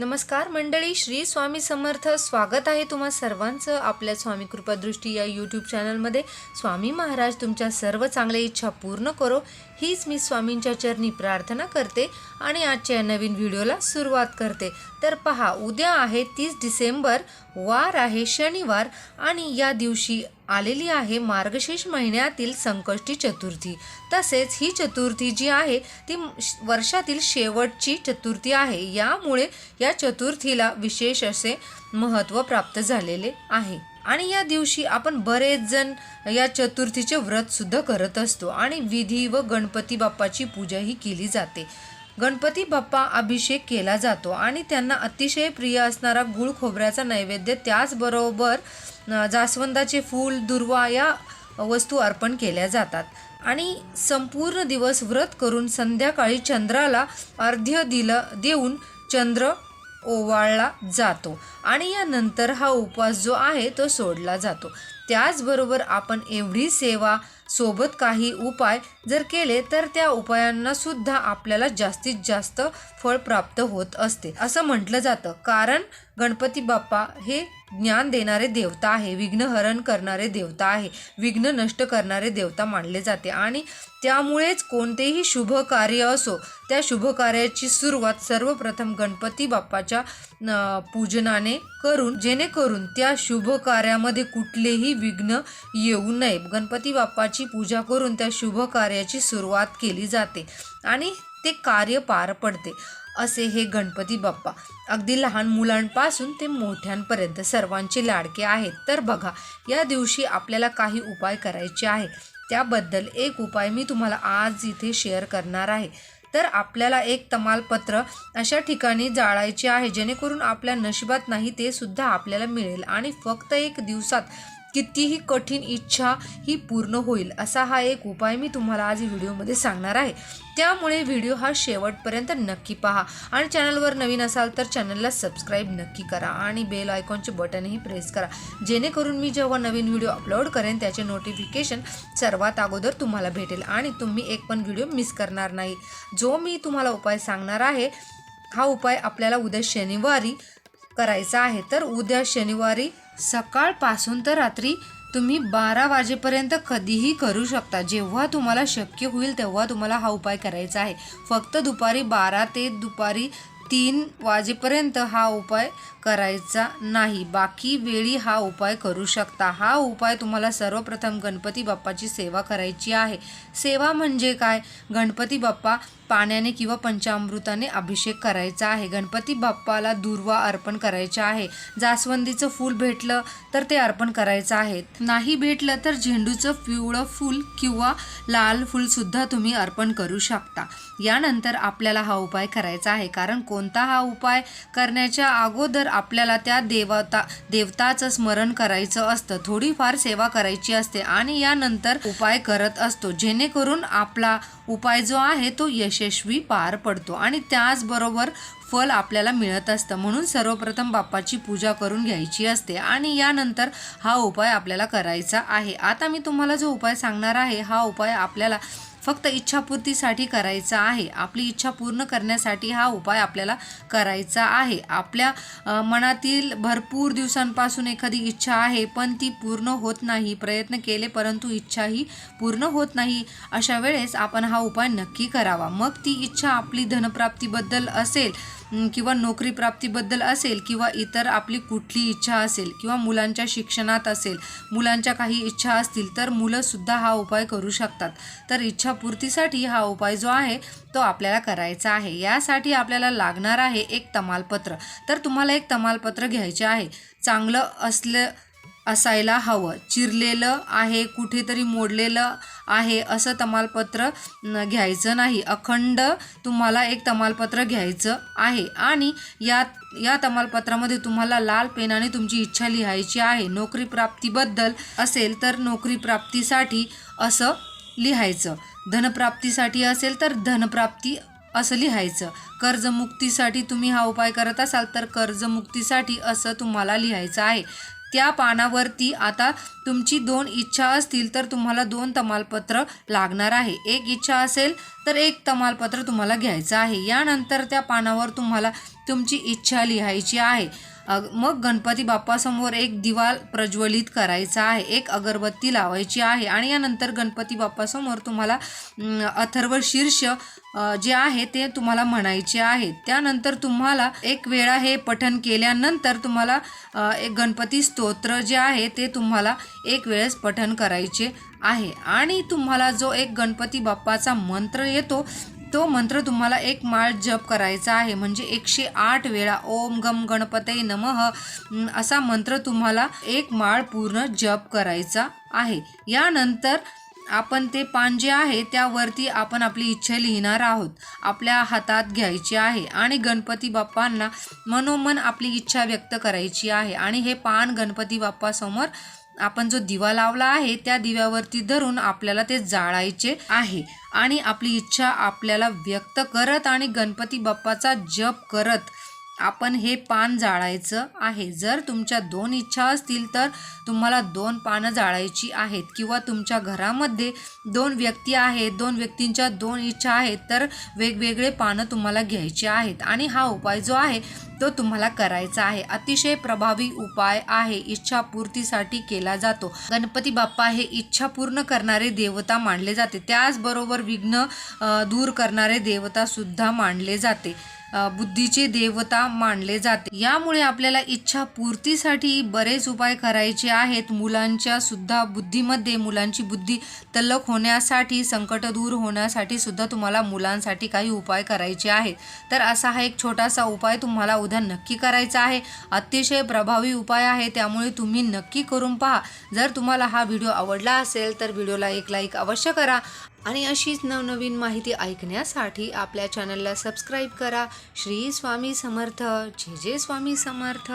नमस्कार मंडळी. श्री स्वामी समर्थ. स्वागत आहे तुम्हा सर्वांचं आपल्या स्वामी कृपादृष्टी या यूट्यूब चॅनलमध्ये स्वामी महाराज तुमच्या सर्व चांगल्या इच्छा पूर्ण करो. हीच मी स्वामींच्या चरणी प्रार्थना करते आणि आजच्या या नवीन व्हिडिओला सुरुवात करते. तर पहा उद्या आहे तीस डिसेंबर वार आहे शनिवार आणि या दिवशी आलेली आहे मार्गशीर्ष महिन्यातील संकष्टी चतुर्थी. तसेच ही चतुर्थी जी आहे ती वर्षातील शेवटची चतुर्थी आहे. यामुळे या चतुर्थीला विशेष असे महत्त्व प्राप्त झालेले आहे. आणि या दिवशी आपण बरेच जण या चतुर्थीचे व्रतसुद्धा करत असतो आणि विधी व गणपती बाप्पाची पूजाही केली जाते. गणपती बाप्पा अभिषेक केला जातो आणि त्यांना अतिशय प्रिय असणारा गुळ खोबऱ्याचा नैवेद्य त्याचबरोबर जास्वंदाचे फूल दुर्वा या वस्तू अर्पण केल्या जातात. आणि संपूर्ण दिवस व्रत करून संध्याकाळी चंद्राला अर्ध्य दिलं देऊन चंद्र ओवाळला जातो. आणि यानंतर हा उपवास जो आहे तो सोडला जातो. त्याचबरोबर आपण एवढी सेवा सोबत काही उपाय जर केले तर त्या उपायांना सुद्धा आपल्याला जास्तीत जास्त फळ प्राप्त होत असते असं म्हटलं जातं. कारण गणपती बाप्पा हे ज्ञान देणारे देवता आहे विघ्नहरण करणारे देवता आहे विघ्न नष्ट करणारे देवता मानले जाते. आणि त्यामुळेच कोणतेही शुभ कार्य असो त्या शुभ कार्याची सुरुवात सर्वप्रथम गणपती बाप्पाच्या पूजनाने करून जेणेकरून त्या शुभ कार्यामध्ये कुठलेही विघ्न येऊ नये. गणपती बाप्पाची पूजा करून त्या शुभ कार्याची सुरुवात केली जाते आणि ते कार्य पार पडते असे हे गणपती बाप्पा. अगदी लहान मुलांपासून ते मोठ्यांपर्यंत सर्वांचे लाडके आहेत. तर बघा या दिवशी आपल्याला काही उपाय करायचे आहे त्याबद्दल एक उपाय मी तुम्हाला आज इथे शेअर करणार आहे. तर आपल्याला एक तमालपत्र अशा ठिकाणी जाळायचे आहे जेणेकरून आपल्या नशिबात नाही ते सुद्धा आपल्याला मिळेल. आणि फक्त एक दिवसात कितीही कठीण इच्छा ही पूर्ण होईल असा हा एक उपाय मी तुम्हाला आज व्हिडिओमध्ये सांगणार आहे. त्यामुळे व्हिडिओ हा शेवटपर्यंत नक्की पहा. आणि चॅनलवर नवीन असाल तर चॅनलला सबस्क्राईब नक्की करा आणि बेल आयकॉनचे बटनही प्रेस करा. जेणेकरून मी जेव्हा नवीन व्हिडिओ अपलोड करेन त्याचे नोटिफिकेशन सर्वात अगोदर तुम्हाला भेटेल आणि तुम्ही एक पण व्हिडिओ मिस करणार नाही. जो मी तुम्हाला उपाय सांगणार आहे हा उपाय आपल्याला उद्या शनिवारी करायचा आहे. तर उद्या शनिवारी सकाळपासून तर रात्री तुम्ही बारा वाजेपर्यंत कधीही करू शकता. जेव्हा तुम्हाला शक्य होईल तेव्हा तुम्हाला हा उपाय करायचा आहे. फक्त दुपारी बारा ते दुपारी तीन वाजेपर्यंत हा उपाय करायचा नाही. बाकी वेळी हा उपाय करू शकता. हा उपाय तुम्हाला सर्वप्रथम गणपती बाप्पाची सेवा करायची आहे. सेवा म्हणजे काय? गणपती बाप्पा पाण्याने किंवा पंचामृताने अभिषेक करायचा आहे. गणपती बाप्पाला दुर्वा अर्पण करायचा आहे. जास्वंदीचं फूल भेटलं तर ते अर्पण करायचं आहे. नाही भेटलं तर झेंडूचं पिवळं फूल किंवा लाल फूलसुद्धा तुम्ही अर्पण करू शकता. यानंतर आपल्याला हा उपाय करायचा आहे. कारण को कोणता हा उपाय करण्याच्या अगोदर आपल्याला त्या देवता देवताचं स्मरण करायचं असतं. थोडीफार सेवा करायची असते आणि यानंतर उपाय करत असतो. जेणेकरून आपला उपाय जो आहे तो यशस्वी पार पडतो आणि त्याचबरोबर फल आपल्याला मिळत असतं. म्हणून सर्वप्रथम बाप्पाची पूजा करून घ्यायची असते आणि यानंतर हा उपाय आपल्याला करायचा आहे. आता मी तुम्हाला जो उपाय सांगणार आहे हा उपाय आपल्याला फक्त इच्छापूर्तीसाठी करायचा आहे. आपली इच्छा पूर्ण करण्यासाठी हा उपाय आपल्याला करायचा आहे. आपल्या मनातील भरपूर दिवसांपासून एखादी इच्छा आहे पण ती पूर्ण होत नाही प्रयत्न केले परंतु इच्छा ही पूर्ण होत नाही अशा वेळेस आपण हा उपाय नक्की करावा. मग ती इच्छा आपली धनप्राप्तीबद्दल असेल किंवा नोकरी प्राप्तीबद्दल असेल किंवा इतर आपली कुठली इच्छा असेल किंवा मुलांच्या शिक्षणात असेल मुलांच्या काही इच्छा असतील तर मुलंसुद्धा हा उपाय करू शकतात. तर इच्छा पूर्तीसाठी हा उपाय जो आहे तो आपल्याला करायचा आहे. यासाठी आपल्याला लागणार आहे एक तमालपत्र. तर तुम्हाला एक तमालपत्र घ्यायचे आहे. चांगलं असलं असायला हवं. चिरलेलं आहे कुठेतरी मोडलेलं आहे असं तमालपत्र घ्यायचं नाही. अखंड तुम्हाला एक तमालपत्र घ्यायचं आहे. आणि या या तमालपत्रामध्ये तुम्हाला लाल पेनाने तुमची इच्छा लिहायची आहे. नोकरी प्राप्तीबद्दल असेल तर नोकरी प्राप्तीसाठी असं लिहायचं. धनप्राप्तीसाठी असेल तर धनप्राप्ती असं लिहायचं. कर्जमुक्तीसाठी तुम्ही हा उपाय करत असाल तर कर्जमुक्तीसाठी असं तुम्हाला लिहायचं आहे. त्या पानावरती आता तुमची दोन इच्छा असतील तर तुम्हाला दोन तमालपत्र लागणार आहे. एक इच्छा असेल तर एक तमालपत्र तुम्हाला घ्यायचं आहे. यानंतर त्या पानावर तुम्हाला तुमची इच्छा लिहायची आहे. मग गणपती बाप्पासमोर एक दिवा प्रज्वलित करायचा आहे. एक अगरबत्ती लावायची आहे आणि यानंतर गणपती बाप्पासमोर तुम्हाला अथर्व शीर्ष जे आहे ते तुम्हाला म्हणायचे आहे. त्यानंतर तुम्हाला एक वेळा हे पठन केल्यानंतर तुम्हाला एक गणपती स्तोत्र जे आहे ते तुम्हाला एक वेळेस पठन करायचे आहे. आणि तुम्हाला जो एक गणपती बाप्पाचा मंत्र येतो तो मंत्र तुम्हाला एक माळ जप करायचा आहे. म्हणजे एकशे आठ वेळा ओम गम गणपते नमः असा मंत्र तुम्हाला एक माळ पूर्ण जप करायचा आहे. यानंतर आपण ते पान जे आहे त्यावरती आपण आपली इच्छा लिहिणार आहोत. आपल्या हातात घ्यायची आहे आणि गणपती बाप्पांना मनोमन आपली इच्छा व्यक्त करायची आहे. आणि हे पान गणपती बाप्पासमोर आपण जो दिवा लावला आहे त्या दिव्यावरती धरून आपल्याला ते जाळायचे आहे. आणि आपली इच्छा आपल्याला व्यक्त करत आणि गणपती बाप्पाचा जप करत आपण हे पान जाळायचं आहे. जर तुमच्या दोन इच्छा असतील तर तुम्हाला दोन पानं जाळायची आहेत किंवा तुमच्या घरामध्ये दोन व्यक्ती आहेत दोन व्यक्तींच्या दोन इच्छा आहेत तर वेगवेगळे पानं तुम्हाला घ्यायची आहेत. आणि हा उपाय जो आहे तो तुम्हाला करायचा आहे. अतिशय प्रभावी उपाय आहे. इच्छापूर्तीसाठी केला जातो. गणपती बाप्पा हे इच्छा पूर्ण करणारे देवता मानले जाते. त्याचबरोबर विघ्न दूर करणारे देवता सुद्धा मानले जाते. बुद्धीचे देवता मानले जाते. यामुळे आपल्याला इच्छा पूर्तीसाठी बरेच उपाय करायचे आहेत. मुलांच्या सुद्धा बुद्धीमध्ये मुलांची बुद्धी तल्लख होण्यासाठी संकट दूर होण्यासाठी सुद्धा तुम्हाला मुलांसाठी काही उपाय करायचे आहेत. तर असा हा एक छोटासा उपाय तुम्हाला उद्या नक्की करायचा आहे. अतिशय प्रभावी उपाय आहे. त्यामुळे तुम्ही नक्की करून पहा. जर तुम्हाला हा व्हिडिओ आवडला असेल तर व्हिडिओला एक लाईक अवश्य करा. आणि अशीच नवनवीन माहिती ऐकण्यासाठी आपल्या चॅनलला सबस्क्राईब करा. श्री स्वामी समर्थ. जे जे स्वामी समर्थ.